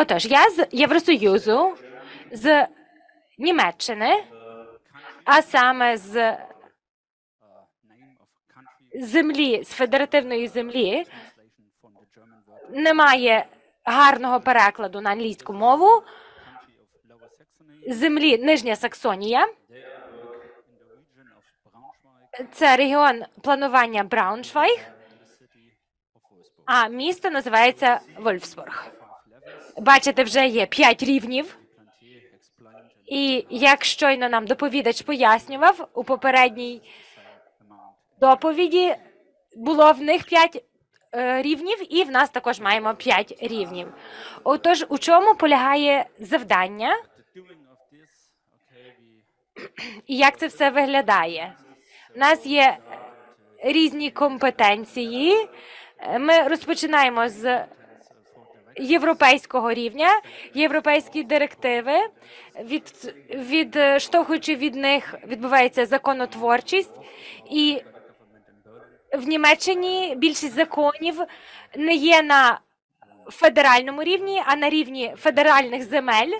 Отож, я з Євросоюзу, з Німеччини, а саме з землі, з федеративної землі, немає гарного перекладу на англійську мову. Землі Нижня Саксонія. Це регіон планування Брауншвайг, а місто називається Вольфсбург. Бачите, вже є п'ять рівнів. І як щойно нам доповідач пояснював у попередній доповіді, було в них п'ять е, рівнів, і в нас також маємо п'ять рівнів. Отож, у чому полягає завдання і як це все виглядає? У нас є різні компетенції. Ми розпочинаємо з європейського рівня, європейські директиви. Від, відштовхуючи від них, відбувається законотворчість, і в Німеччині більшість законів не є на федеральному рівні, а на рівні федеральних земель.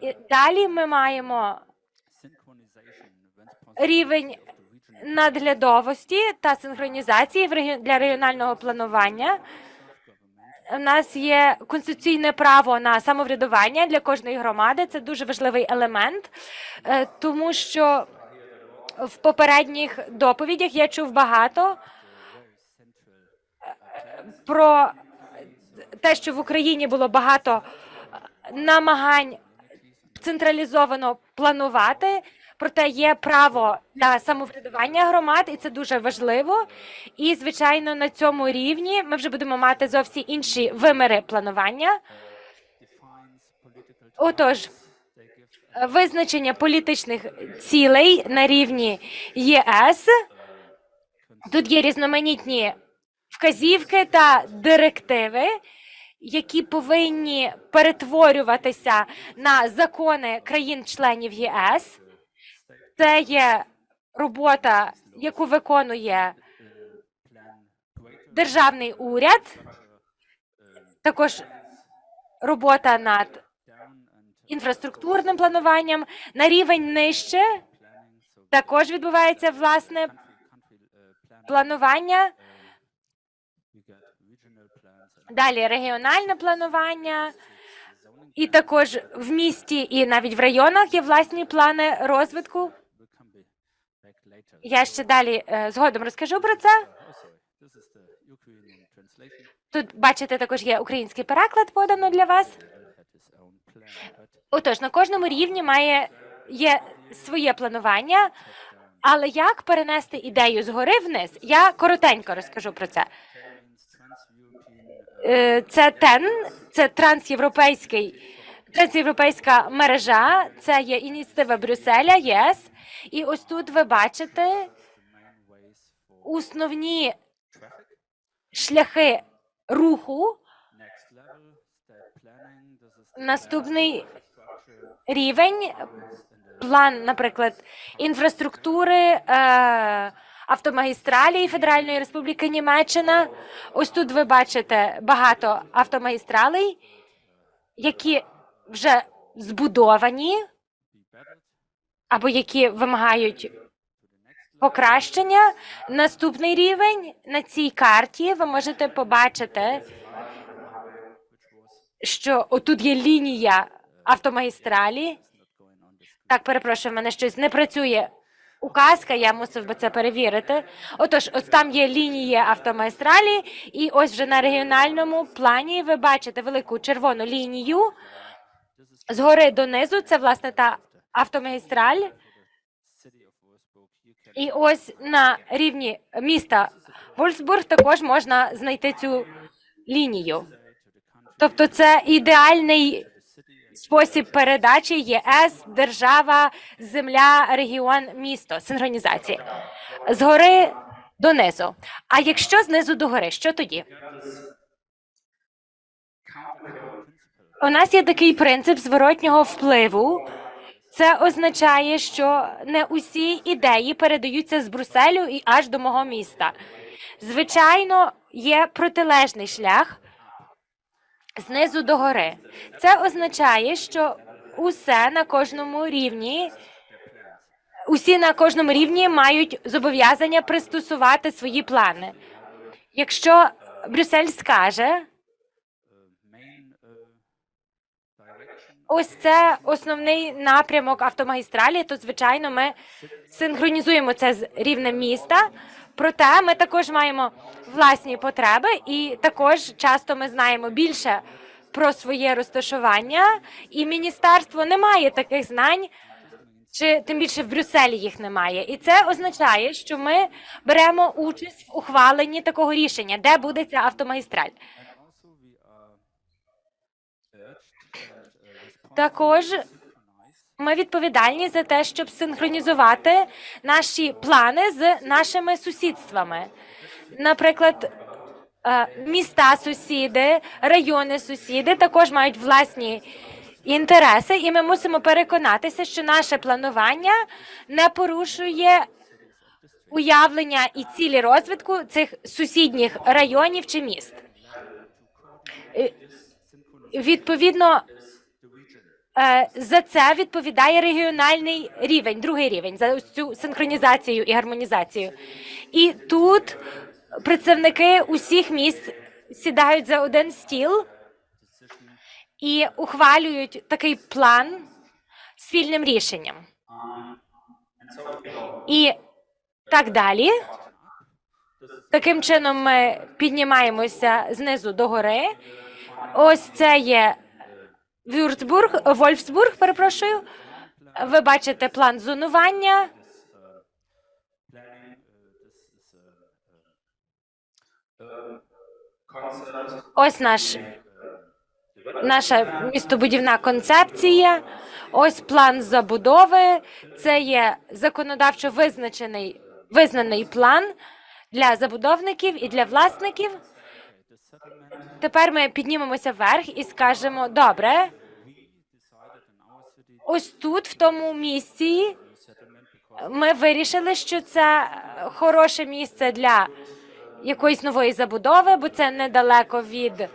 І далі ми маємо рівень наглядовості та синхронізації для регіонального планування. У нас є конституційне право на самоврядування для кожної громади. Це дуже важливий елемент, е, тому що в попередніх доповідях я чув багато е, про те, що в Україні було багато намагань централізовано планувати. Проте є право на самоврядування громад, і це дуже важливо. І звичайно, на цьому рівні ми вже будемо мати зовсім інші виміри планування. Отож, визначення політичних цілей на рівні ЄС. Тут є різноманітні вказівки та директиви, які повинні перетворюватися на закони країн-членів ЄС. Це є робота, яку виконує державний уряд, також робота над інфраструктурним плануванням на рівень нижче. Також відбувається власне планування. Далі регіональне планування, і також в місті і навіть в районах є власні плани розвитку. Я ще далі е, згодом розкажу про це. Тут бачите, також є український переклад подано для вас. Отож, на кожному рівні має є своє планування, але як перенести ідею згори вниз? Я коротенько розкажу про це. Е, Це ТЕН, це трансєвропейський трансєвропейська мережа. Це є ініціатива Брюсселя, ЄС. І ось тут ви бачите основні шляхи руху. Наступний рівень план, наприклад, інфраструктури е, автомагістралі Федеральної Республіки Німеччина. Ось тут ви бачите багато автомагістралей, які вже збудовані або які вимагають покращення. Наступний рівень на цій карті ви можете побачити, що отут є лінія автомагістралі. Так, перепрошую, в мене щось не працює. Указка, я мусив би це перевірити. Отож, ось там є лінії автомагістралі, і ось вже на регіональному плані ви бачите велику червону лінію згори донизу. Це власне та автомагістраль. І ось на рівні міста Вольсбург також можна знайти цю лінію. Тобто, це ідеальний спосіб передачі ЄС, держава, земля, регіон, місто, синхронізації. Згори донизу. А якщо знизу до гори, що тоді? У нас є такий принцип зворотнього впливу. Це означає, що не усі ідеї передаються з Брюсселю і аж до мого міста. Звичайно, є протилежний шлях. знизу до гори. Це означає, що усе на кожному рівні, усі на кожному рівні мають зобов'язання пристосувати свої плани. Якщо Брюссель скаже, ось це основний напрямок автомагістралі, то звичайно ми синхронізуємо це з рівнем міста. Проте ми також маємо власні потреби, і також часто ми знаємо більше про своє розташування, і міністерство не має таких знань, чи тим більше в Брюсселі їх немає. І це означає, що ми беремо участь в ухваленні такого рішення, де буде ця автомагістраль. Також ми відповідальні за те, щоб синхронізувати наші плани з нашими сусідствами. Наприклад, е, міста сусіди, райони сусіди також мають власні інтереси, і ми мусимо переконатися, що наше планування не порушує уявлення і цілі розвитку цих сусідніх районів чи міст. Е, Відповідно, За це відповідає регіональний рівень, другий рівень за цю синхронізацію і гармонізацію. І тут представники усіх міст сідають за один стіл і ухвалюють такий план спільним рішенням. І так далі. Таким чином ми піднімаємося знизу до гори. Ось це є Вюрцбург, Вольфсбург, перепрошую. Ви бачите план зонування. Ось наш наша містобудівна концепція. Ось план забудови. Це є законодавчо визначений визнаний план для забудовників і для власників. Тепер ми піднімемося вверх і скажемо: добре, ось тут, в тому місці, ми вирішили, що це хороше місце для якоїсь нової забудови, бо це недалеко від,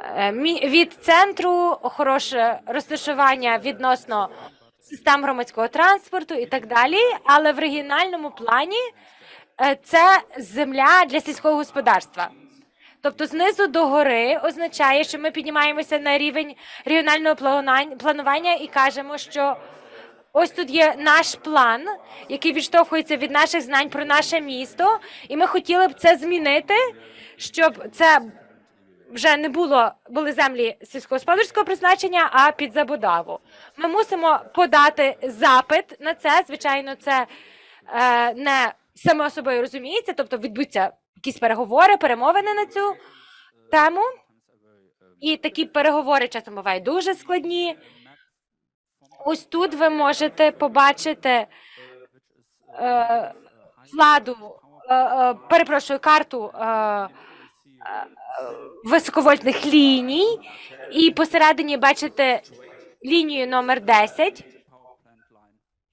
е, від центру, хороше розташування відносно систем громадського транспорту і так далі. Але в регіональному плані е, це земля для сільського господарства. Тобто знизу до гори означає, що ми піднімаємося на рівень регіонального планування і кажемо, що ось тут є наш план, який відштовхується від наших знань про наше місто, і ми хотіли б це змінити, щоб це вже не було були землі сільськогосподарського призначення, а під забудову. Ми мусимо подати запит на це. Звичайно, це е, не само собою розуміється, тобто відбудуться якісь переговори, перемовини на цю тему. І такі переговори часто бувають дуже складні. Ось тут ви можете побачити е, владу, е, е, перепрошую, карту е, е, високовольтних ліній, і посередині бачите лінію номер 10,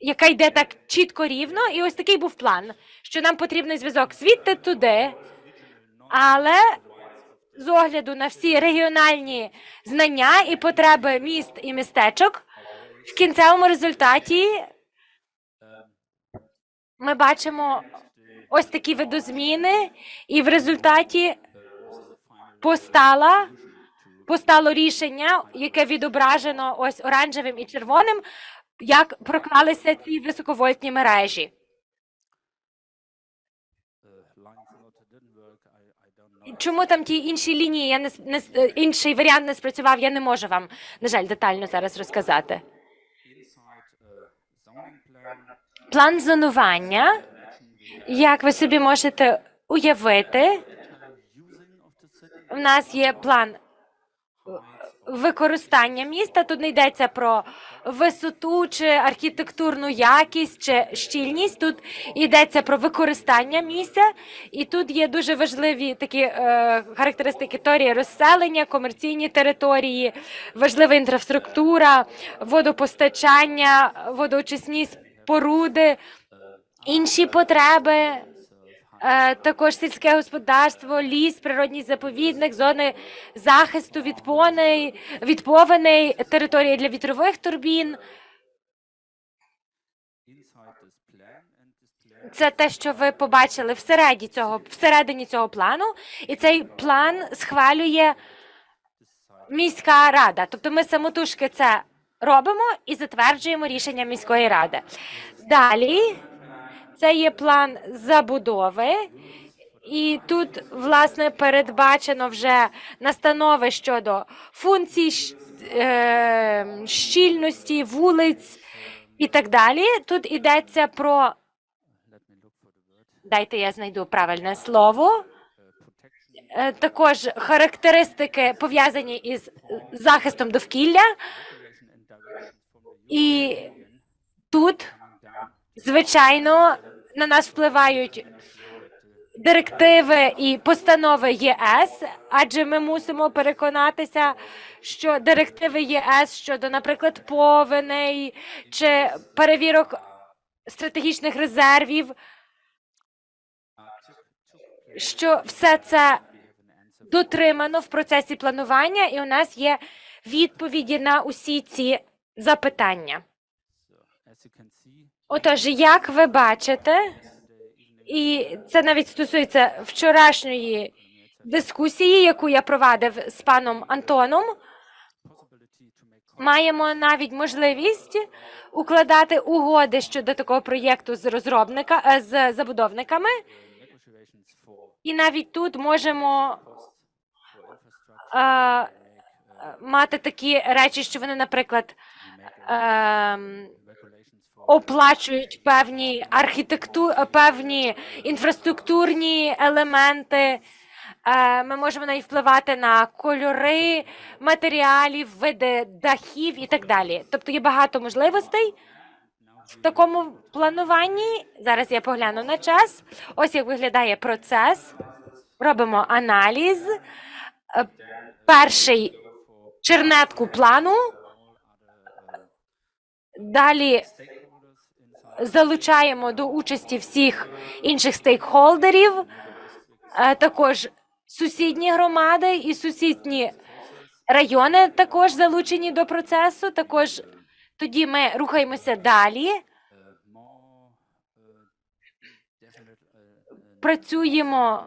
яка йде так чітко рівно. І ось такий був план, що нам потрібний зв'язок звідти туди, але з огляду на всі регіональні знання і потреби міст і містечок, в кінцевому результаті ми бачимо ось такі видозміни, і в результаті постала, постало рішення, яке відображено ось оранжевим і червоним, як проклалися ці високовольтні мережі. Чому там ті інші лінії, я не, не інший варіант не спрацював, я не можу вам, на жаль, детально зараз розказати. План зонування, як ви собі можете уявити, в нас є план використання міста. Тут не йдеться про висоту чи архітектурну якість чи щільність. Тут йдеться про використання місця, і тут є дуже важливі такі е, характеристики теорії розселення, комерційні території, важлива інфраструктура, водопостачання, водоочисні споруди, інші потреби. Е, також сільське господарство, ліс, природній заповідник, зони захисту від поней, від повеней, території для вітрових турбін. Це те, що ви побачили всередині цього, всередині цього плану, і цей план схвалює міська рада. Тобто ми самотужки це робимо і затверджуємо рішення міської ради. Далі це є план забудови. І тут, власне, передбачено вже настанови щодо функцій е, щільності, вулиць і так далі. Тут йдеться про дайте я знайду правильне слово. Е, Також характеристики пов'язані із захистом довкілля, і тут, звичайно, на нас впливають директиви і постанови ЄС, адже ми мусимо переконатися, що директиви ЄС щодо, наприклад, повеней чи перевірок стратегічних резервів, що все це дотримано в процесі планування, і у нас є відповіді на усі ці запитання. Отож, як ви бачите, і це навіть стосується вчорашньої дискусії, яку я провадив з паном Антоном, маємо навіть можливість укладати угоди щодо такого проєкту з розробника е, з забудовниками, і навіть тут можемо е, мати такі речі, що вони, наприклад, ем, оплачують певні архітекту... е, певні інфраструктурні елементи. Е, Ми можемо навіть впливати на кольори матеріалів, види дахів і так далі. Тобто є багато можливостей в такому плануванні. Зараз я погляну на час. Ось як виглядає процес. Робимо аналіз. Е, Перший чернетку плану. Далі залучаємо до участі всіх інших стейкхолдерів, е, також сусідні громади і сусідні райони також залучені до процесу. Також тоді ми рухаємося далі, працюємо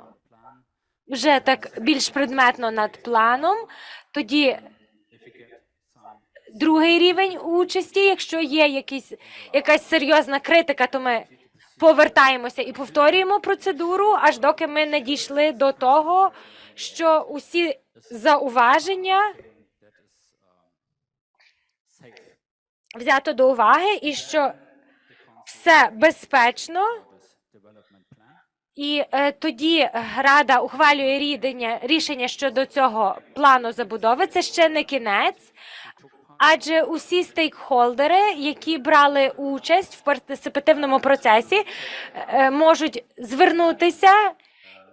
вже так більш предметно над планом. Тоді другий рівень участі. Якщо є якісь, якась серйозна критика, то ми повертаємося і повторюємо процедуру, аж доки ми не дійшли до того, що усі зауваження взято до уваги, і що все безпечно. І е, тоді рада ухвалює рідення, рішення щодо цього плану забудови. Це ще не кінець, адже усі стейкхолдери, які брали участь в партисипативному процесі, е, можуть звернутися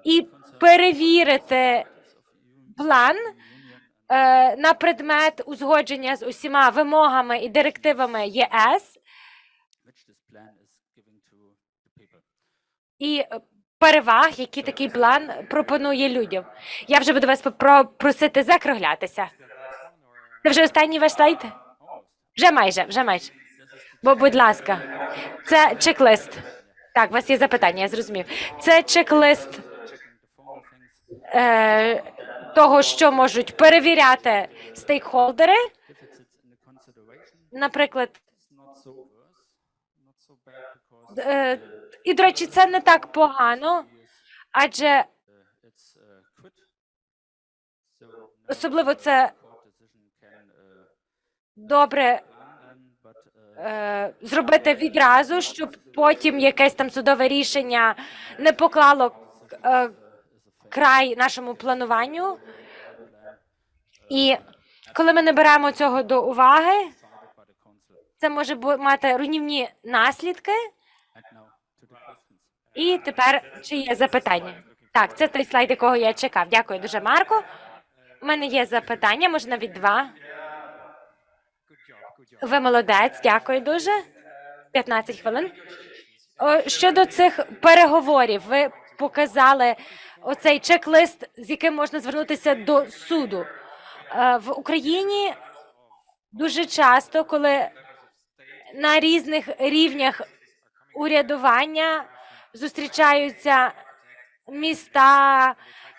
і перевірити план е, на предмет узгодження з усіма вимогами і директивами ЄС і е, переваг, які такий план пропонує людям. Я вже буду вас попро- просити закруглятися. Це вже останній ваш слайд? Вже майже, вже майже. Бо, будь ласка, це чек-лист. Так, у вас є запитання, я зрозумів. Це чек-лист е, того, що можуть перевіряти стейкхолдери. Наприклад, е, і, до речі, це не так погано, адже особливо це добре е, зробити відразу, щоб потім якесь там судове рішення не поклало е, край нашому плануванню. І коли ми не беремо цього до уваги, це може мати руйнівні наслідки. І тепер чи є запитання? Так, це той слайд, якого я чекав. Дякую дуже, Марко. У мене є запитання, може навіть два. Ви молодець, дякую дуже. 15 хвилин. Щодо цих переговорів, ви показали оцей чек-лист, з яким можна звернутися до суду. Е, В Україні дуже часто, коли на різних рівнях урядування зустрічаються міста,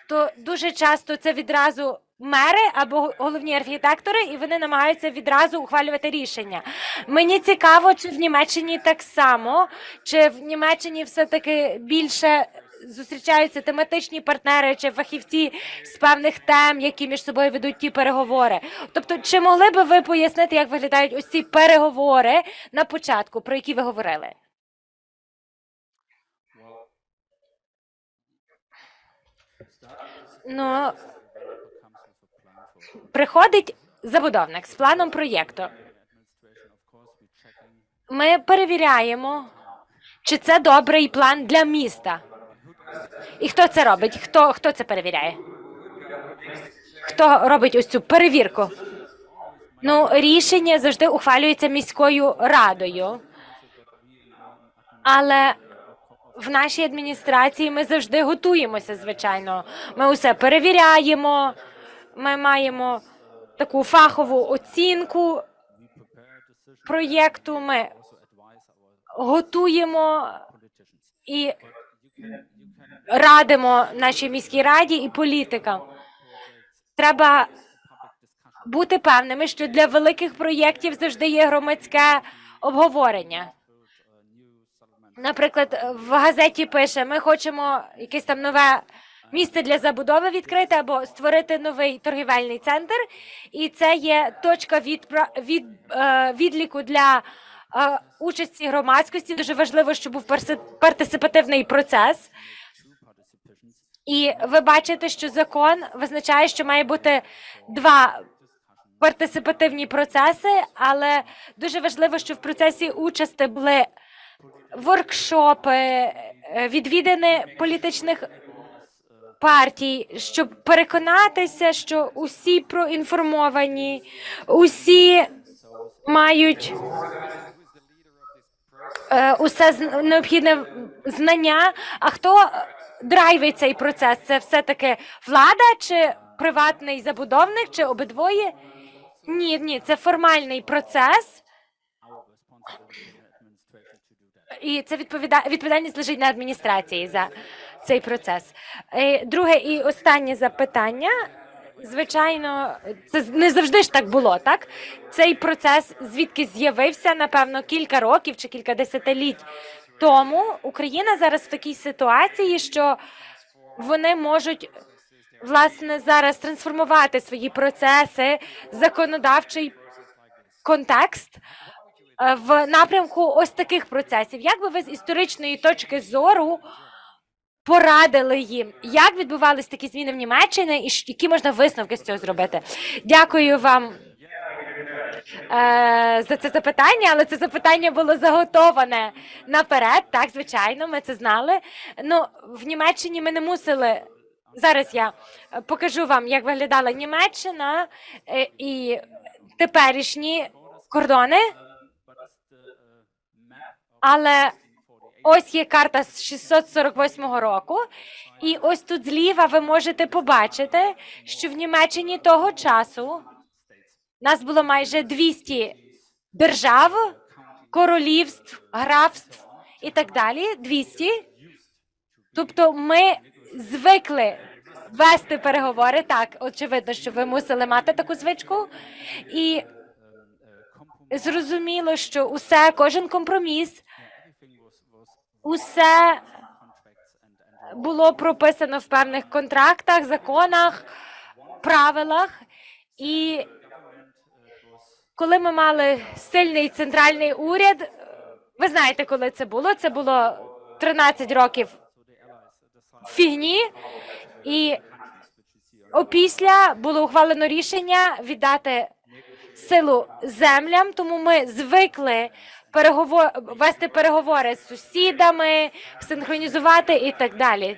то дуже часто це відразу мери або головні архітектори, і вони намагаються відразу ухвалювати рішення. Мені цікаво, чи в Німеччині так само, чи в Німеччині все-таки більше зустрічаються тематичні партнери чи фахівці з певних тем, які між собою ведуть ті переговори. Тобто, чи могли би ви пояснити, як виглядають ось переговори на початку, про які ви говорили? Ну, приходить забудовник з планом проєкту. Ми перевіряємо, чи це добрий план для міста. І хто це робить? Хто, хто це перевіряє? Хто робить ось цю перевірку? Ну, рішення завжди ухвалюється міською радою. Але в нашій адміністрації ми завжди готуємося, звичайно. Ми усе перевіряємо. Ми маємо таку фахову оцінку проєкту. Ми готуємо і радимо нашій міській раді і політикам. Треба бути певними, що для великих проєктів завжди є громадське обговорення. Наприклад, в газеті пише: ми хочемо якесь там нове місце для забудови відкрити або створити новий торгівельний центр, і це є точка від, від, е, відліку для е, участі громадськості. Дуже важливо, щоб був партисипативний процес. І ви бачите, що закон визначає, що має бути два партисипативні процеси, але дуже важливо, щоб в процесі участі були воркшопи, е, відвідини політичних партій, щоб переконатися, що усі проінформовані, усі мають е, усе необхідне знання. А хто драйвить цей процес? Це все-таки влада чи приватний забудовник, чи обидвоє? Ні, ні, це формальний процес. І це відповіда... відповідальність лежить на адміністрації за цей процес. Е, Друге і останнє запитання. Звичайно, це не завжди ж так було, так? Цей процес звідки з'явився, напевно, кілька років чи кілька десятиліть тому. Україна зараз в такій ситуації, що вони можуть власне зараз трансформувати свої процеси, законодавчий контекст е, в напрямку ось таких процесів. Як би ви з історичної точки зору порадили їм, як відбувались такі зміни в Німеччині, і які можна висновки з цього зробити? Дякую вам. Е, за це запитання, але це запитання було заготоване наперед. Так, звичайно, ми це знали. Ну, в Німеччині ми не мусили. Зараз я покажу вам, як виглядала Німеччина е, і теперішні кордони. Але ось є карта з 648 року, і ось тут зліва ви можете побачити, що в Німеччині того часу нас було майже 200 держав, королівств, графств і так далі. 200. Тобто ми звикли вести переговори. Так, очевидно, що ви мусили мати таку звичку. І зрозуміло, що усе, кожен компроміс, усе було прописано в певних контрактах, законах, правилах. І коли ми мали сильний центральний уряд, ви знаєте, коли це було? Це було 13 років фігні, і опісля було ухвалено рішення віддати силу землям, тому ми звикли переговор... вести переговори з сусідами, синхронізувати і так далі.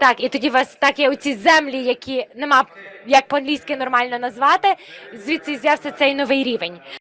Так, і тоді у вас так є оці землі, які нема як по-англійськи нормально назвати. Звідси з'явився цей новий рівень.